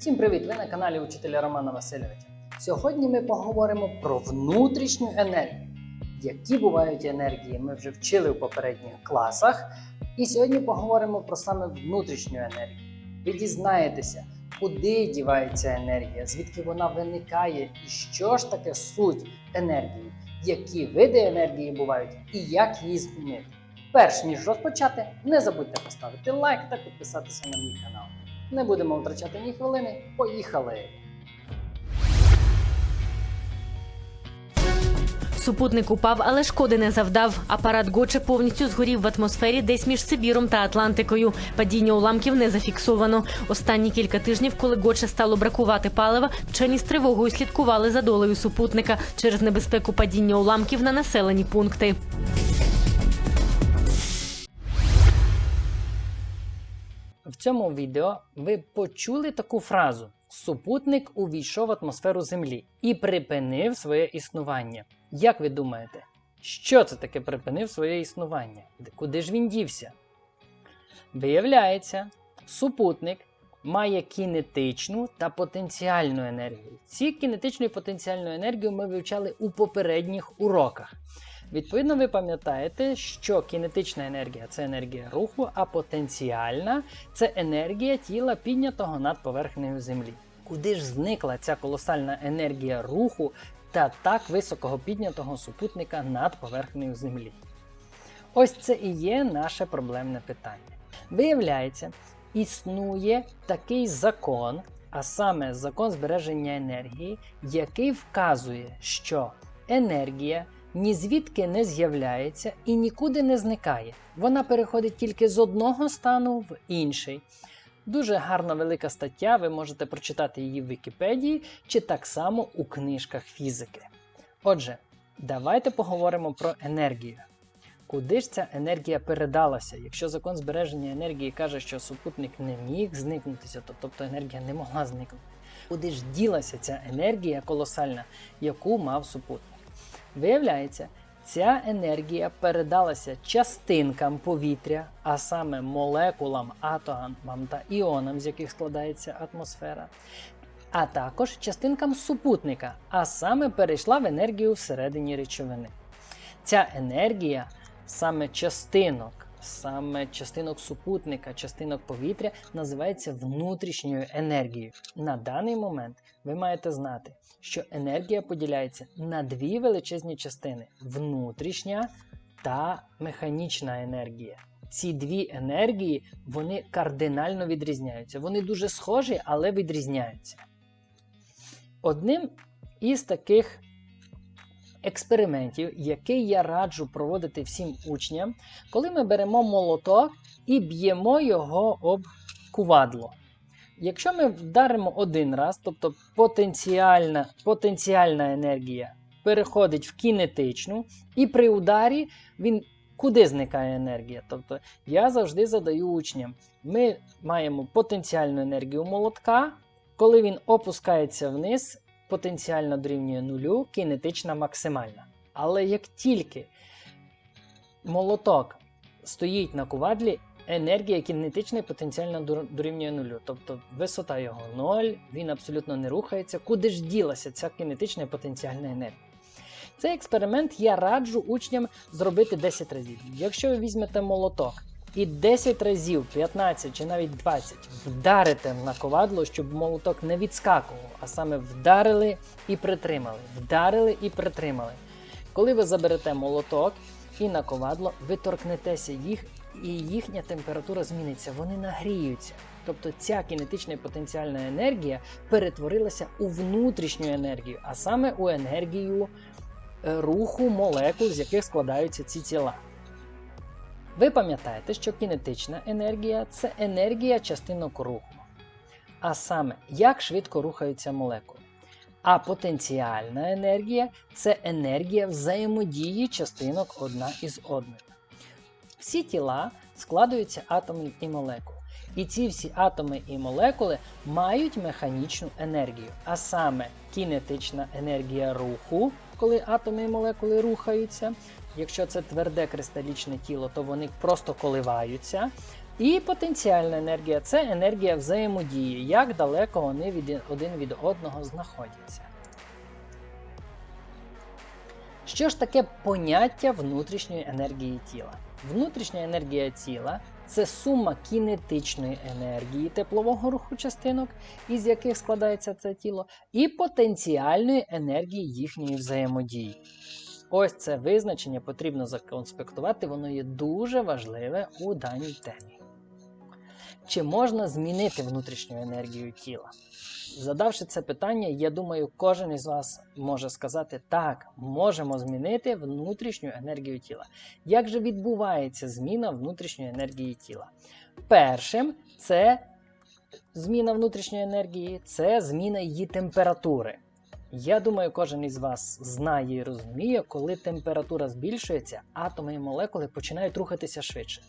Всім привіт! Ви на каналі Учителя Романа Васильовича. Сьогодні ми поговоримо про внутрішню енергію. Які бувають енергії, ми вже вчили в попередніх класах. І сьогодні поговоримо про саме внутрішню енергію. Ви дізнаєтеся, куди дівається енергія, звідки вона виникає, і що ж таке суть енергії, які види енергії бувають і як її змінити. Перш ніж розпочати, не забудьте поставити лайк та підписатися на мій канал. Не будемо втрачати ні хвилини. Поїхали! Супутник упав, але шкоди не завдав. Апарат Гоче повністю згорів в атмосфері десь між Сибіром та Атлантикою. Падіння уламків не зафіксовано. Останні кілька тижнів, коли Гоче стало бракувати палива, вчені з тривогою слідкували за долею супутника через небезпеку падіння уламків на населені пункти. Цьому відео ви почули таку фразу: супутник увійшов в атмосферу Землі і припинив своє існування. Як ви думаєте, що це таке припинив своє існування? Куди ж він дівся? Виявляється, супутник має кінетичну та потенціальну енергію. Ці кінетичну і потенціальну енергію ми вивчали у попередніх уроках. Відповідно, ви пам'ятаєте, що кінетична енергія це енергія руху, а потенціальна це енергія тіла, піднятого над поверхнею Землі. Куди ж зникла ця колосальна енергія руху та так високого піднятого супутника над поверхнею Землі? Ось це і є наше проблемне питання. Виявляється, існує такий закон, а саме закон збереження енергії, який вказує, що енергія ні звідки не з'являється і нікуди не зникає. Вона переходить тільки з одного стану в інший. Дуже гарна велика стаття, ви можете прочитати її в Вікіпедії чи так само у книжках фізики. Отже, давайте поговоримо про енергію. Куди ж ця енергія передалася? Якщо закон збереження енергії каже, що супутник не міг зникнутися, то тобто енергія не могла зникнути. Куди ж ділася ця енергія колосальна, яку мав супутник? Виявляється, ця енергія передалася частинкам повітря, а саме молекулам, атомам та іонам, з яких складається атмосфера, а також частинкам супутника, а саме перейшла в енергію всередині речовини. Ця енергія саме частинок, саме частинок супутника, частинок повітря називається внутрішньою енергією. На даний момент ви маєте знати, що енергія поділяється на дві величезні частини: внутрішня та механічна енергія. Ці дві енергії вони кардинально відрізняються. Вони дуже схожі, але відрізняються. Одним із таких експериментів, який я раджу проводити всім учням, коли ми беремо молоток і б'ємо його об кувадло. Якщо ми вдаримо один раз, тобто потенціальна, потенціальна енергія переходить в кінетичну, і при ударі він куди зникає енергія? Тобто я завжди задаю учням: ми маємо потенціальну енергію молотка, коли він опускається вниз, потенціально дорівнює нулю, кінетична максимальна. Але як тільки молоток стоїть на кувадлі, енергія кінетична і потенціально дорівнює нулю. Тобто висота його 0, він абсолютно не рухається. Куди ж ділася ця кінетична потенціальна енергія? Цей експеримент я раджу учням зробити 10 разів. Якщо ви візьмете молоток і 10 разів, 15 чи навіть 20 вдарите на ковадло, щоб молоток не відскакував, а саме вдарили і притримали, вдарили і притримали. Коли ви заберете молоток і на ковадло, ви торкнетеся їх, і їхня температура зміниться, вони нагріються. Тобто ця кінетична і потенціальна енергія перетворилася у внутрішню енергію, а саме у енергію е, руху молекул, з яких складаються ці тіла. Ви пам'ятаєте, що кінетична енергія це енергія частинок руху. А саме, як швидко рухаються молекули. А потенціальна енергія це енергія взаємодії частинок одна із одною. Всі тіла складаються атомів і молекул. І ці всі атоми і молекули мають механічну енергію, а саме кінетична енергія руху, коли атоми і молекули рухаються. Якщо це тверде кристалічне тіло, то вони просто коливаються. І потенціальна енергія це енергія взаємодії, як далеко вони від, один від одного знаходяться. Що ж таке поняття внутрішньої енергії тіла? Внутрішня енергія тіла це сума кінетичної енергії теплового руху частинок, із яких складається це тіло, і потенціальної енергії їхньої взаємодії. Ось це визначення потрібно законспектувати, воно є дуже важливе у даній темі. Чи можна змінити внутрішню енергію тіла? Задавши це питання, я думаю, кожен із вас може сказати так, можемо змінити внутрішню енергію тіла. Як же відбувається зміна внутрішньої енергії тіла? Першим це зміна внутрішньої енергії, це зміна її температури. Я думаю, кожен із вас знає і розуміє, коли температура збільшується, атоми і молекули починають рухатися швидше.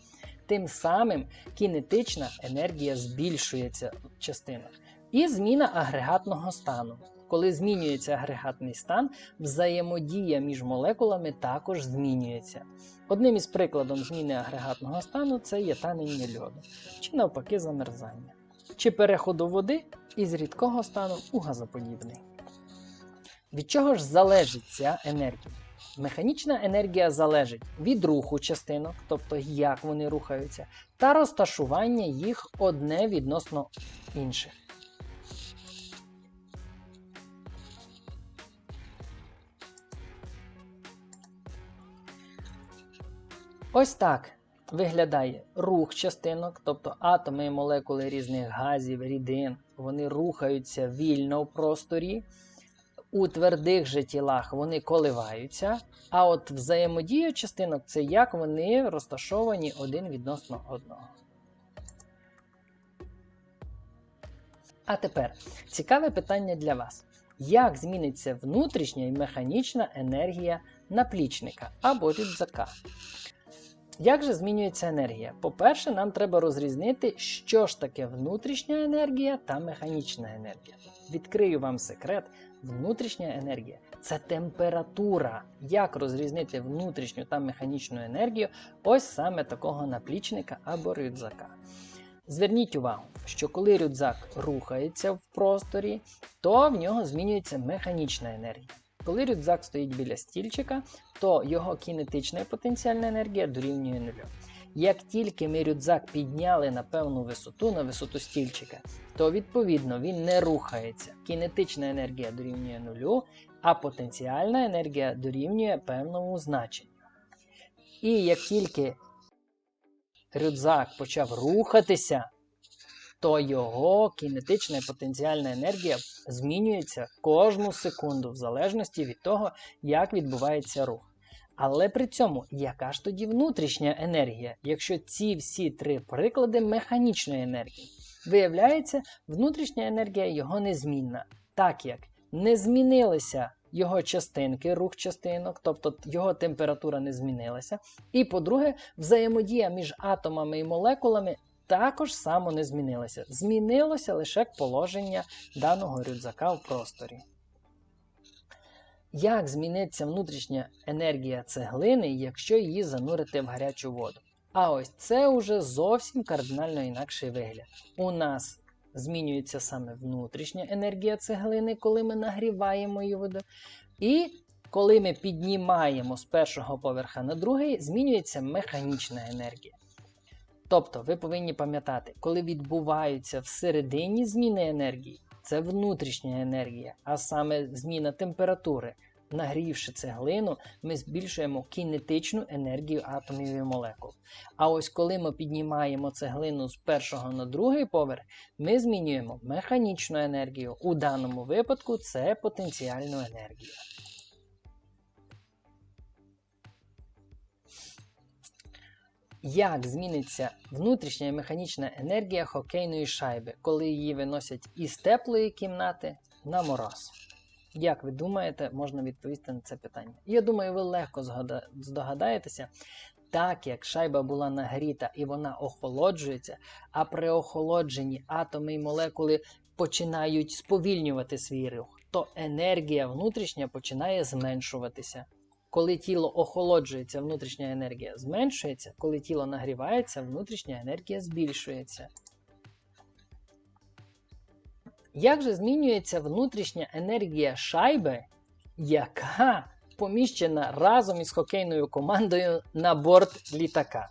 Тим самим кінетична енергія збільшується в частинах. І зміна агрегатного стану. Коли змінюється агрегатний стан, взаємодія між молекулами також змінюється. Одним із прикладом зміни агрегатного стану це є танення льоду, чи навпаки замерзання, чи переходу води із рідкого стану у газоподібний. Від чого ж залежить ця енергія? Механічна енергія залежить від руху частинок, тобто як вони рухаються, та розташування їх одне відносно інших. Ось так виглядає рух частинок, тобто атоми і молекули різних газів, рідин, вони рухаються вільно в просторі. У твердих же тілах вони коливаються, а от взаємодія частинок це як вони розташовані один відносно одного. А тепер цікаве питання для вас. Як зміниться внутрішня і механічна енергія наплічника або рюкзака? Як же змінюється енергія? По-перше, нам треба розрізнити, що ж таке внутрішня енергія та механічна енергія. Відкрию вам секрет: внутрішня енергія це температура. Як розрізнити внутрішню та механічну енергію ось саме такого наплічника або рюкзака. Зверніть увагу, що коли рюкзак рухається в просторі, то в нього змінюється механічна енергія. Коли рюкзак стоїть біля стільчика, то його кінетична і потенціальна енергія дорівнює нулю. Як тільки ми рюкзак підняли на певну висоту, на висоту стільчика, то відповідно він не рухається. Кінетична енергія дорівнює нулю, а потенціальна енергія дорівнює певному значенню. І як тільки рюкзак почав рухатися, то його кінетична і потенціальна енергія змінюється кожну секунду, в залежності від того, як відбувається рух. Але при цьому, яка ж тоді внутрішня енергія, якщо ці всі три приклади механічної енергії? Виявляється, внутрішня енергія його незмінна, так як не змінилися його частинки, рух частинок, тобто його температура не змінилася. І по-друге, взаємодія між атомами і молекулами також само не змінилася. Змінилося лише положення даного рюкзака в просторі. Як зміниться внутрішня енергія цеглини, якщо її занурити в гарячу воду? А ось це уже зовсім кардинально інакший вигляд. У нас змінюється саме внутрішня енергія цеглини, коли ми нагріваємо її воду. І коли ми піднімаємо з першого поверха на другий, змінюється механічна енергія. Тобто, ви повинні пам'ятати, коли відбуваються всередині зміни енергії, це внутрішня енергія, а саме зміна температури. Нагрівши цеглину, ми збільшуємо кінетичну енергію атомів і молекул. А ось коли ми піднімаємо цеглину з першого на другий поверх, ми змінюємо механічну енергію. У даному випадку це потенціальну енергію. Як зміниться внутрішня і механічна енергія хокейної шайби, коли її виносять із теплої кімнати на мороз? Як ви думаєте, можна відповісти на це питання? Я думаю, ви легко здогадаєтеся, так як шайба була нагріта і вона охолоджується, а при охолодженні атоми і молекули починають сповільнювати свій рух, то енергія внутрішня починає зменшуватися. Коли тіло охолоджується, внутрішня енергія зменшується, коли тіло нагрівається, внутрішня енергія збільшується. Як же змінюється внутрішня енергія шайби, яка поміщена разом із хокейною командою на борт літака?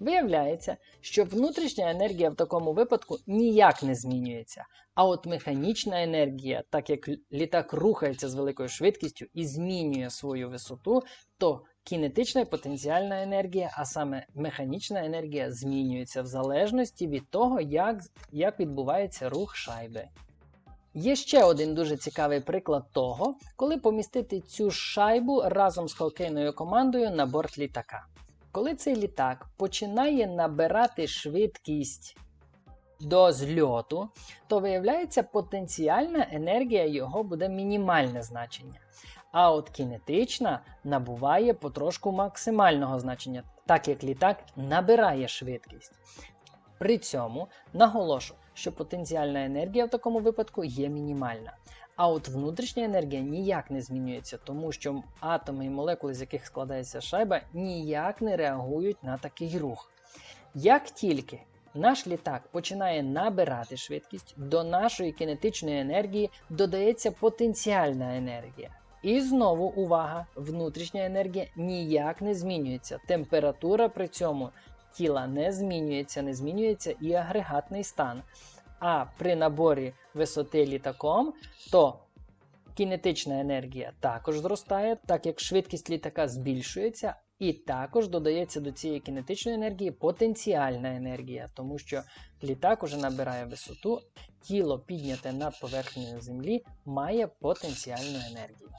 Виявляється, що внутрішня енергія в такому випадку ніяк не змінюється. А от механічна енергія, так як літак рухається з великою швидкістю і змінює свою висоту, то кінетична і потенціальна енергія, а саме механічна енергія, змінюється в залежності від того, як, як відбувається рух шайби. Є ще один дуже цікавий приклад того, коли помістити цю шайбу разом з хокейною командою на борт літака. Коли цей літак починає набирати швидкість до зльоту, то виявляється, потенціальна енергія його буде мінімальне значення. А от кінетична набуває потрошку максимального значення, так як літак набирає швидкість. При цьому наголошу, що потенціальна енергія в такому випадку є мінімальна. А от внутрішня енергія ніяк не змінюється, тому що атоми і молекули, з яких складається шайба, ніяк не реагують на такий рух. Як тільки наш літак починає набирати швидкість, до нашої кінетичної енергії додається потенціальна енергія. І знову увага, внутрішня енергія ніяк не змінюється. Температура при цьому тіла не змінюється, не змінюється і агрегатний стан. А при наборі висоти літаком, то кінетична енергія також зростає, так як швидкість літака збільшується, і також додається до цієї кінетичної енергії потенціальна енергія, тому що літак уже набирає висоту, тіло підняте над поверхнею землі має потенціальну енергію.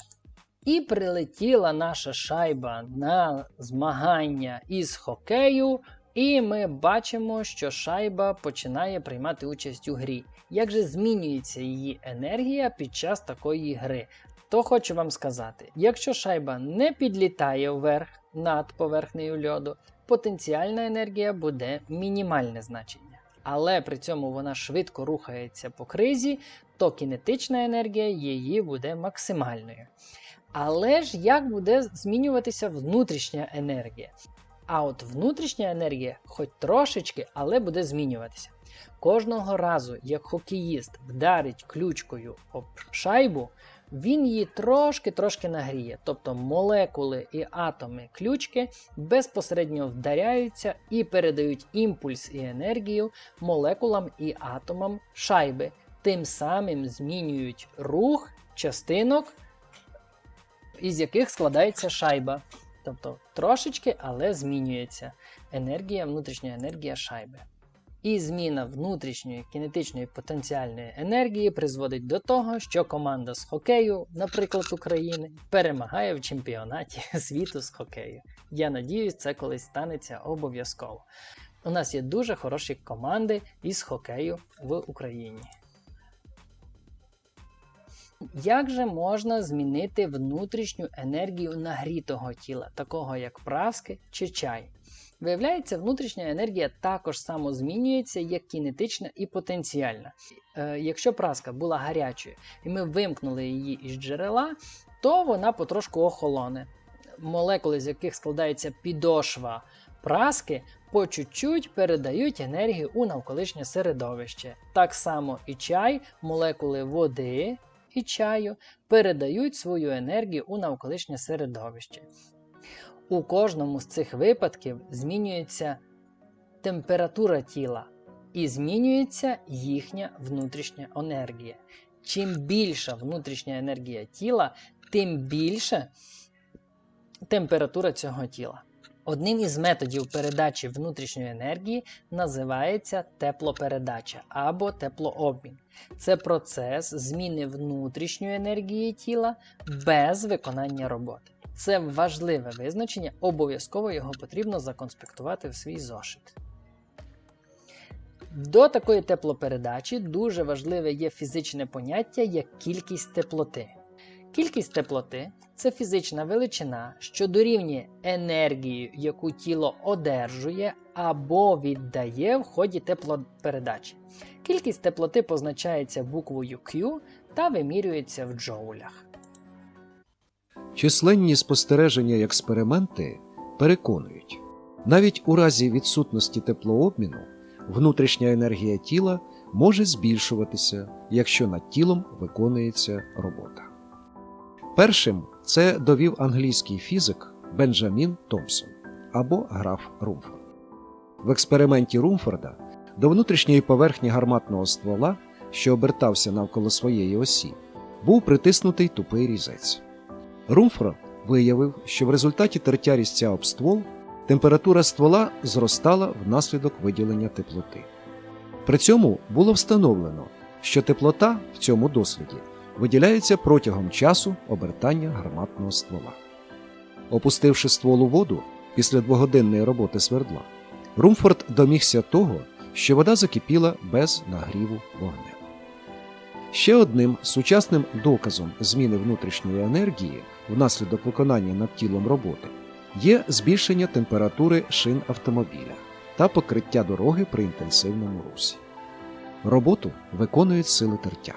І прилетіла наша шайба на змагання із хокею. І ми бачимо, що шайба починає приймати участь у грі. Як же змінюється її енергія під час такої гри? То хочу вам сказати: якщо шайба не підлітає вверх над поверхнею льоду, потенціальна енергія буде мінімальне значення. Але при цьому вона швидко рухається по кризі, то кінетична енергія її буде максимальною. Але ж як буде змінюватися внутрішня енергія? А от внутрішня енергія, хоч трошечки, але буде змінюватися. Кожного разу, як хокеїст вдарить ключкою об шайбу, він її трошки-трошки нагріє. Тобто молекули і атоми ключки безпосередньо вдаряються і передають імпульс і енергію молекулам і атомам шайби, тим самим змінюють рух частинок, із яких складається шайба. Тобто трошечки, але змінюється енергія, внутрішня енергія шайби. І зміна внутрішньої кінетичної потенціальної енергії призводить до того, що команда з хокею, наприклад, України, перемагає в чемпіонаті світу з хокею. Я надіюсь, це колись станеться обов'язково. У нас є дуже хороші команди із хокею в Україні. Як же можна змінити внутрішню енергію нагрітого тіла, такого як праски чи чай? Виявляється, внутрішня енергія також само змінюється як кінетична і потенціальна. Е, якщо праска була гарячою і ми вимкнули її із джерела, то вона потрошку охолоне. Молекули, з яких складається підошва праски, по чуть-чуть передають енергію у навколишнє середовище. Так само і чай, молекули води і чаю передають свою енергію у навколишнє середовище. У кожному з цих випадків змінюється температура тіла і змінюється їхня внутрішня енергія. Чим більша внутрішня енергія тіла, тим більше температура цього тіла. Одним із методів передачі внутрішньої енергії називається теплопередача або теплообмін. Це процес зміни внутрішньої енергії тіла без виконання роботи. Це важливе визначення, обов'язково його потрібно законспектувати в свій зошит. До такої теплопередачі дуже важливе є фізичне поняття як кількість теплоти. Кількість теплоти це фізична величина, що дорівнює енергію, яку тіло одержує або віддає в ході теплопередачі. Кількість теплоти позначається буквою Q та вимірюється в джоулях. Численні спостереження і експерименти переконують, навіть у разі відсутності теплообміну внутрішня енергія тіла може збільшуватися, якщо над тілом виконується робота. Першим це довів англійський фізик Бенджамін Томпсон або граф Румфорд. В експерименті Румфорда до внутрішньої поверхні гарматного ствола, що обертався навколо своєї осі, був притиснутий тупий різець. Румфорд виявив, що в результаті тертя різця об ствол температура ствола зростала внаслідок виділення теплоти. При цьому було встановлено, що теплота в цьому досліді виділяється протягом часу обертання гарматного ствола. Опустивши ствол у воду після двогодинної роботи свердла, Румфорд домігся того, що вода закипіла без нагріву вогнем. Ще одним сучасним доказом зміни внутрішньої енергії внаслідок виконання над тілом роботи є збільшення температури шин автомобіля та покриття дороги при інтенсивному русі. Роботу виконують сили тертя.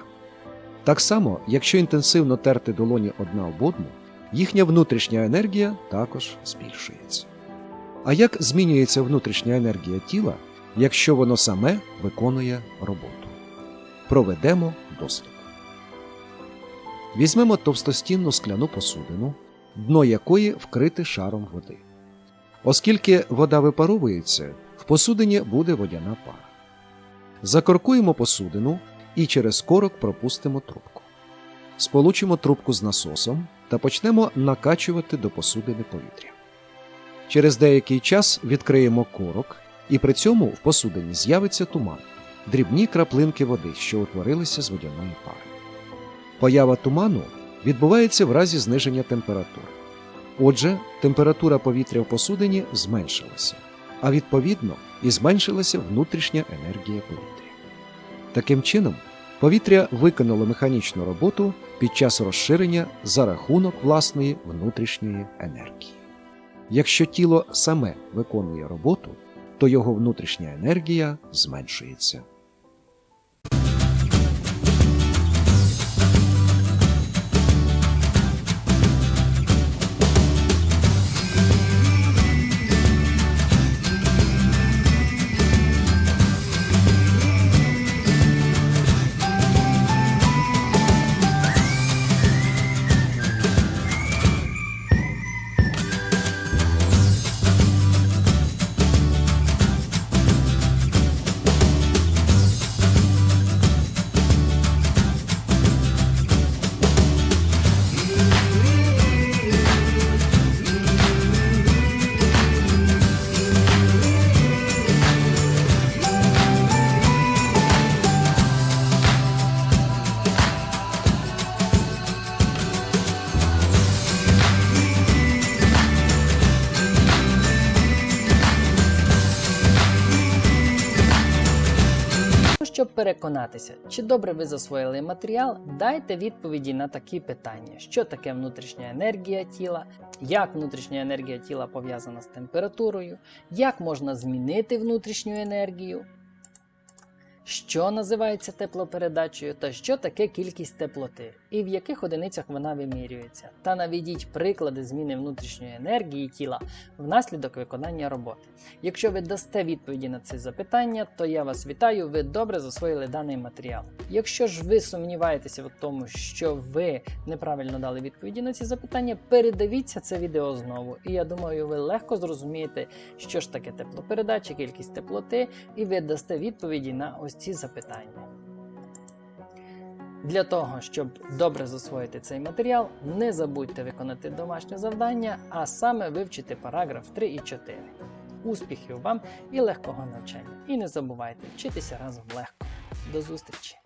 Так само, якщо інтенсивно терти долоні одна об одну, їхня внутрішня енергія також збільшується. А як змінюється внутрішня енергія тіла, якщо воно саме виконує роботу? Проведемо дослід. Візьмемо товстостінну скляну посудину, дно якої вкрите шаром води. Оскільки вода випаровується, в посудині буде водяна пара. Закоркуємо посудину і через корок пропустимо трубку. Сполучимо трубку з насосом та почнемо накачувати до посудини повітря. Через деякий час відкриємо корок, і при цьому в посудині з'явиться туман, дрібні краплинки води, що утворилися з водяної пари. Поява туману відбувається в разі зниження температури. Отже, температура повітря в посудині зменшилася, а відповідно і зменшилася внутрішня енергія повітря. Таким чином, повітря виконало механічну роботу під час розширення за рахунок власної внутрішньої енергії. Якщо тіло саме виконує роботу, то його внутрішня енергія зменшується. Щоб переконатися, чи добре ви засвоїли матеріал, дайте відповіді на такі питання: що таке внутрішня енергія тіла, як внутрішня енергія тіла пов'язана з температурою, як можна змінити внутрішню енергію, що називається теплопередачею, та що таке кількість теплоти, і в яких одиницях вона вимірюється. Та наведіть приклади зміни внутрішньої енергії тіла внаслідок виконання роботи. Якщо ви дасте відповіді на ці запитання, то я вас вітаю, ви добре засвоїли даний матеріал. Якщо ж ви сумніваєтеся в тому, що ви неправильно дали відповіді на ці запитання, передивіться це відео знову. І я думаю, ви легко зрозумієте, що ж таке теплопередача, кількість теплоти, і ви дасте відповіді на ось ці запитання. Для того, щоб добре засвоїти цей матеріал, не забудьте виконати домашнє завдання, а саме вивчити параграф 3 і 4. Успіхів вам і легкого навчання! І не забувайте вчитися разом легко. До зустрічі!